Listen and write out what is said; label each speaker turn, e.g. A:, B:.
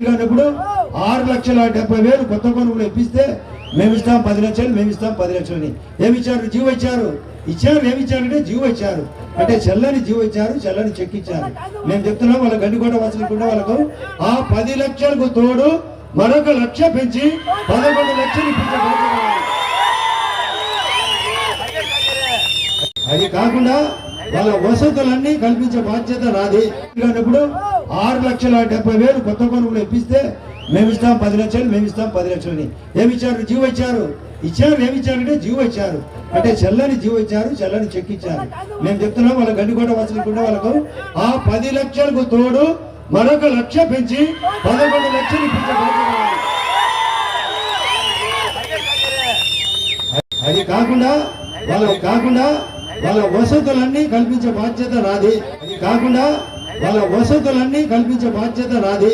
A: కానప్పుడు ఆరు లక్షల డెబ్బై వేలు కొత్త కొనుగోలు ఇప్పిస్తే మేము ఇస్తాం పది లక్షలు మేము ఇస్తాం పది లక్షలని ఏమి ఇచ్చారు? జీవో ఇచ్చారు. ఇచ్చారు ఏమి ఇచ్చారంటే జీవో ఇచ్చారు. అంటే చెల్లని జీవో ఇచ్చారు చెల్లని చెక్ ఇచ్చారు. మేము చెప్తున్నాం వాళ్ళ గండికోట కూడా వాళ్ళకు ఆ పది లక్షలకు తోడు మరొక లక్ష పెంచి పదకొండు లక్షలు ఇప్పించే అది కాకుండా వాళ్ళ వసతులన్నీ కల్పించే బాధ్యత నాది. అన్నప్పుడు ఆరు లక్షల డెబ్బై వేలు కొత్త కొనుగోలు ఇప్పిస్తే మేము ఇస్తాం పది లక్షలు మేము ఇస్తాం పది లక్షలని. ఏమి ఇచ్చారు? జీవో ఇచ్చారు. ఇచ్చారు ఏమి ఇచ్చారంటే జీవో ఇచ్చారు. అంటే చెల్లని జీవో ఇచ్చారు చెల్లని చెక్ ఇచ్చారు. మేము చెప్తున్నాం వాళ్ళ గండికోట కూడా వాళ్ళకు ఆ పది లక్షలకు తోడు మరొక లక్ష పెంచి పదకొండు లక్షలు అది కాకుండా వాళ్ళ కాకుండా వాళ్ళ వసతులన్నీ కల్పించే బాధ్యత నాది. కాకుండా వాళ్ళ వసతులన్నీ కల్పించే బాధ్యత నాది.